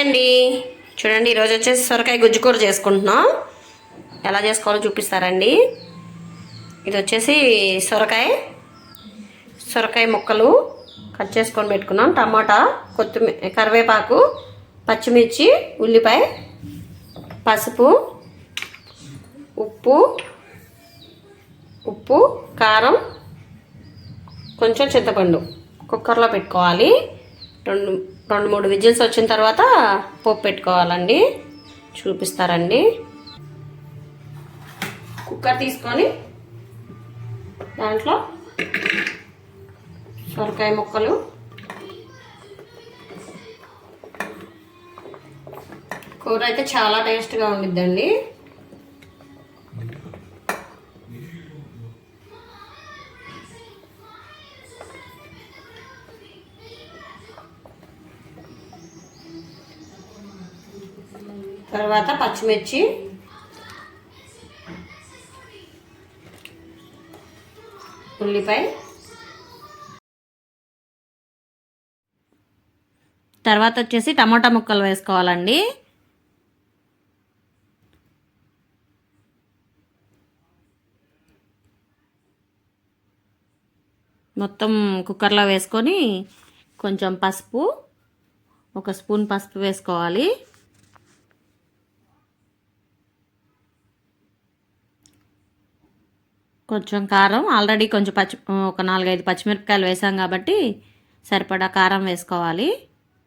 అండి. చూడండి ఈరోజు వచ్చేసి సొరకాయ గుజ్జుకూర చేసుకుంటున్నాం. ఎలా చేసుకోవాలో చూపిస్తారండి. ఇది వచ్చేసి సొరకాయ సొరకాయ ముక్కలు కట్ చేసుకొని పెట్టుకున్నాం. టమాటా కొత్తిమీర కరివేపాకు పచ్చిమిర్చి ఉల్లిపాయ పసుపు ఉప్పు ఉప్పు కారం కొంచెం చింతపండు కుక్కర్లో పెట్టుకోవాలి. రెండు రెండు మూడు విజిల్స్ వచ్చిన తర్వాత పోపు పెట్టుకోవాలండి. చూపిస్తారండి. కుక్కర్ తీసుకొని దాంట్లో సొరకాయ ముక్కలు. కూర అయితే చాలా టేస్ట్గా ఉండిద్దండి. తర్వాత పచ్చిమిర్చి. ఉల్లిపాయ. తర్వాత వచ్చేసి టమాటా ముక్కలు వేసుకోవాలండి. మొత్తం కుక్కర్లో వేసుకొని కొంచెం పసుపు ఒక స్పూన్ పసుపు వేసుకోవాలి. కొంచెం కారం. ఆల్రెడీ కొంచెం పచ్చి ఒక నాలుగైదు పచ్చిమిరపకాయలు వేసాం కాబట్టి సరిపడా కారం వేసుకోవాలి.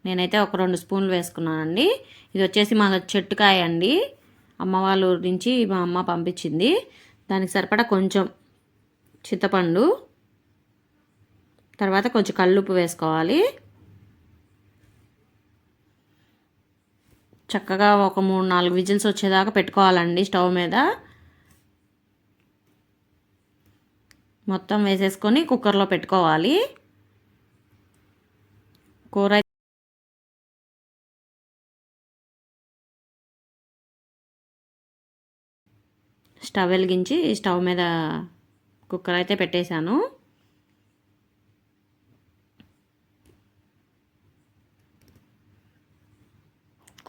నేనైతే ఒక రెండు స్పూన్లు వేసుకున్నానండి. ఇది వచ్చేసి మా చెట్టుకాయ అండి. అమ్మ వాళ్ళ ఊరి నుంచి మా అమ్మ పంపించింది. దానికి సరిపడా కొంచెం చింతపండు తర్వాత కొంచెం కల్లుప్పు వేసుకోవాలి. చక్కగా ఒక మూడు నాలుగు విజిల్స్ వచ్చేదాకా పెట్టుకోవాలండి స్టవ్ మీద. మొత్తం వేసేసుకొని కుక్కర్లో పెట్టుకోవాలి. కూర స్టవ్ వెలిగించి స్టవ్ మీద కుక్కర్ అయితే పెట్టేశాను.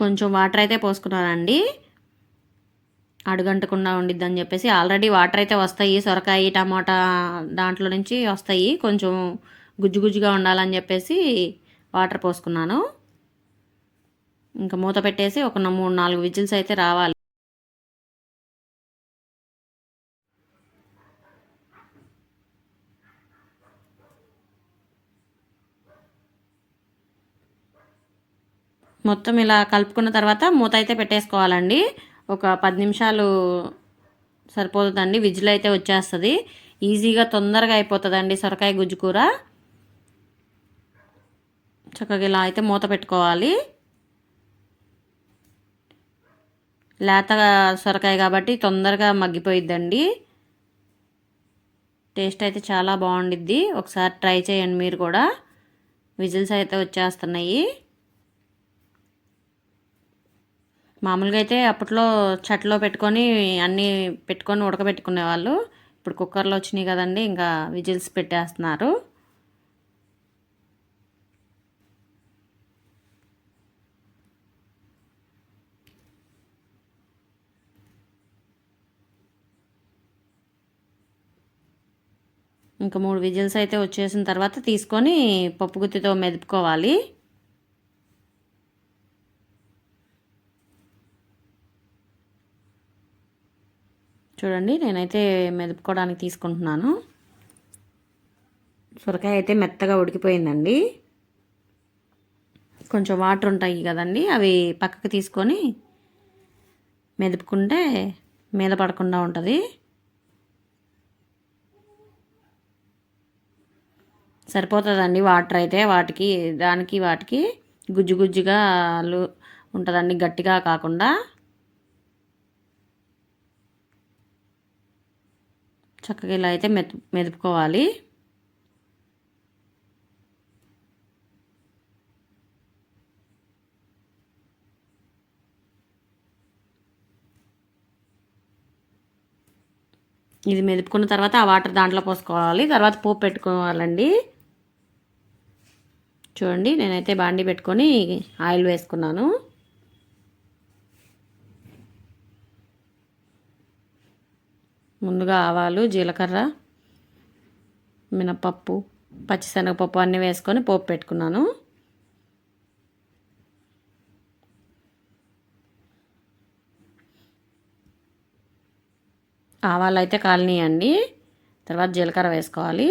కొంచెం వాటర్ అయితే పోసుకున్నానండి. అడుగంటకుండా ఉండిద్దని చెప్పేసి ఆల్రెడీ వాటర్ అయితే వస్తాయి సొరకాయ టమాటా దాంట్లో నుంచి వస్తాయి. కొంచెం గుజ్జు గుజ్జుగా ఉండాలని చెప్పేసి వాటర్ పోసుకున్నాను. ఇంకా మూత పెట్టేసి ఒక మూడు నాలుగు విజిల్స్ అయితే రావాలి. మొత్తం ఇలా కలుపుకున్న తర్వాత మూత అయితే పెట్టేసుకోవాలండి. ఒక పది నిమిషాలు సరిపోతుందండి. విజిల్ అయితే వచ్చేస్తుంది. ఈజీగా తొందరగా అయిపోతుందండి సొరకాయ గుజ్జు కూర. చక్కగా ఇలా అయితే మూత పెట్టుకోవాలి. లేతగా సొరకాయ కాబట్టి తొందరగా మగ్గిపోయిద్దండి. టేస్ట్ అయితే చాలా బాగుండిద్ది. ఒకసారి ట్రై చేయండి మీరు కూడా. విజిల్స్ అయితే వచ్చేస్తున్నాయి. మామూలుగా అయితే అప్పట్లో చట్లో పెట్టుకొని అన్నీ పెట్టుకొని ఉడకబెట్టుకునేవాళ్ళు ఇప్పుడు కుక్కర్లో వచ్చినాయి కదండి ఇంకా విజిల్స్ పెట్టేస్తున్నారు. ఇంకా మూడు విజిల్స్ అయితే వచ్చేసిన తర్వాత తీసుకొని పప్పు గుత్తితో మెదుపుకోవాలి. చూడండి నేనైతే మెదుపుకోవడానికి తీసుకుంటున్నాను. సొరకాయ అయితే మెత్తగా ఉడికిపోయిందండి. కొంచెం వాటర్ ఉంటాయి కదండి అవి పక్కకు తీసుకొని మెదుపుకుంటే మీద పడకుండా ఉంటుంది. సరిపోతుందండి వాటర్ అయితే వాటికి దానికి వాటికి గుజ్జు గుజ్జుగా ఉంటుందండి గట్టిగా కాకుండా. చక్కగా ఇలా అయితే మెతు మెదుపుకోవాలి. ఇది మెదుపుకున్న తర్వాత ఆ వాటర్ దాంట్లో పోసుకోవాలి. తర్వాత పోపు పెట్టుకోవాలండి. చూడండి నేనైతే బాండి పెట్టుకొని ఆయిల్ వేసుకున్నాను. ముందుగా ఆవాలు జీలకర్ర మినపప్పు పచ్చిశనగపప్పు అన్నీ వేసుకొని పోపు పెట్టుకున్నాను. ఆవాలు అయితే కాలనీయండి. తర్వాత జీలకర్ర వేసుకోవాలి.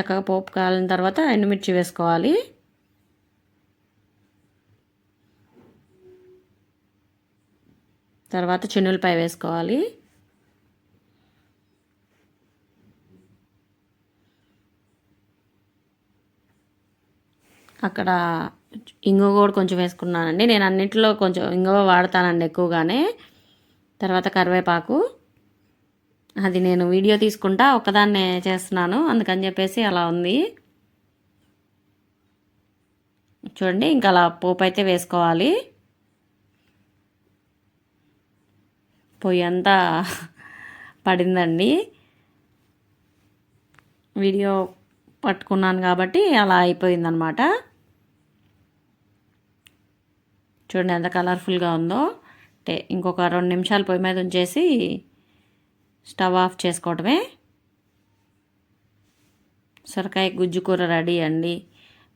చక్కగా పోపు కాలిన తర్వాత ఎండుమిర్చి వేసుకోవాలి. తర్వాత చిన్నులపాయ వేసుకోవాలి. అక్కడ ఇంగువ కూడా కొంచెం వేసుకున్నానండి. నేను అన్నింటిలో కొంచెం ఇంగువ వాడతానండి ఎక్కువగానే. తర్వాత కరివేపాకు. అది నేను వీడియో తీసుకుంటా ఒకదాన్నే చేస్తున్నాను అందుకని చెప్పేసి అలా ఉంది. చూడండి ఇంకా అలా పోపు అయితే వేసుకోవాలి. పొయ్యి అంతా పడిందండి. వీడియో పట్టుకున్నాను కాబట్టి అలా అయిపోయిందనమాట. చూడండి ఎంత కలర్ఫుల్గా ఉందో. అంటే ఇంకొక రెండు నిమిషాలు పొయ్యి మీద ఉంచేసి స్టవ్ ఆఫ్ చేసుకోవటమే. సొరకాయ గుజ్జు కూర రెడీ అండి.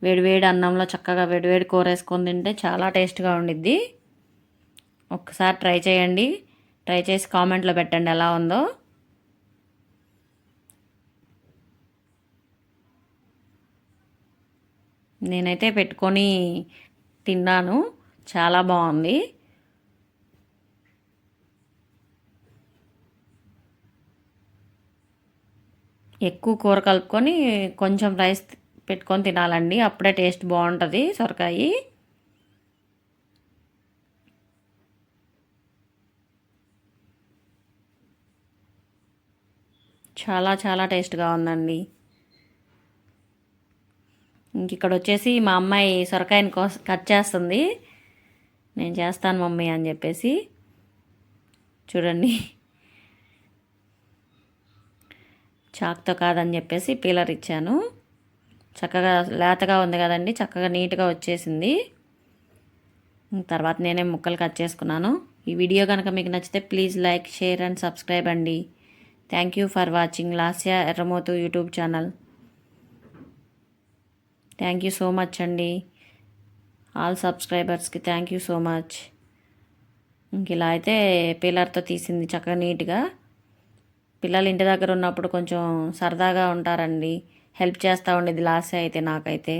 వేడివేడి అన్నంలో చక్కగా వేడివేడి కూర వేసుకొని తింటే చాలా టేస్ట్గా ఉండిద్ది. ఒక్కసారి ట్రై చేయండి. ట్రై చేసి కామెంట్లో పెట్టండి ఎలా ఉందో. నేనైతే పెట్టుకొని తిన్నాను. చాలా బాగుంది. ఎక్కువ కూర కలుపుకొని కొంచెం రైస్ పెట్టుకొని తినాలండి. అప్పుడే టేస్ట్ బాగుంటుంది సొరకాయ. చాలా చాలా టేస్ట్గా ఉందండి. ఇంక ఇక్కడ వచ్చేసి మా అమ్మాయి సొరకాయని కోస కట్ చేస్తుంది. నేను చేస్తాను మమ్మీ అని చెప్పేసి. చూడండి. చాక్తో కాదని చెప్పేసి పీలర్ ఇచ్చాను. చక్కగా లేతగా ఉంది కదండి చక్కగా నీట్గా వచ్చేసింది. తర్వాత నేనే ముక్కలు కట్ చేసుకున్నాను. ఈ వీడియో కనుక మీకు నచ్చితే please like share and subscribe అండి. Thank you for watching Lasya Erramothu YouTube channel. Thank you so much అండి. ఆల్ సబ్స్క్రైబర్స్కి థ్యాంక్ యూ సో మచ్ ఇంక ఇలా అయితే పిల్లర్తో తీసింది చక్కగా నీట్గా. పిల్లలు ఇంటి దగ్గర ఉన్నప్పుడు కొంచెం సరదాగా ఉంటారండి. హెల్ప్ చేస్తూ ఉండేది లాస్ట్ అయితే నాకైతే.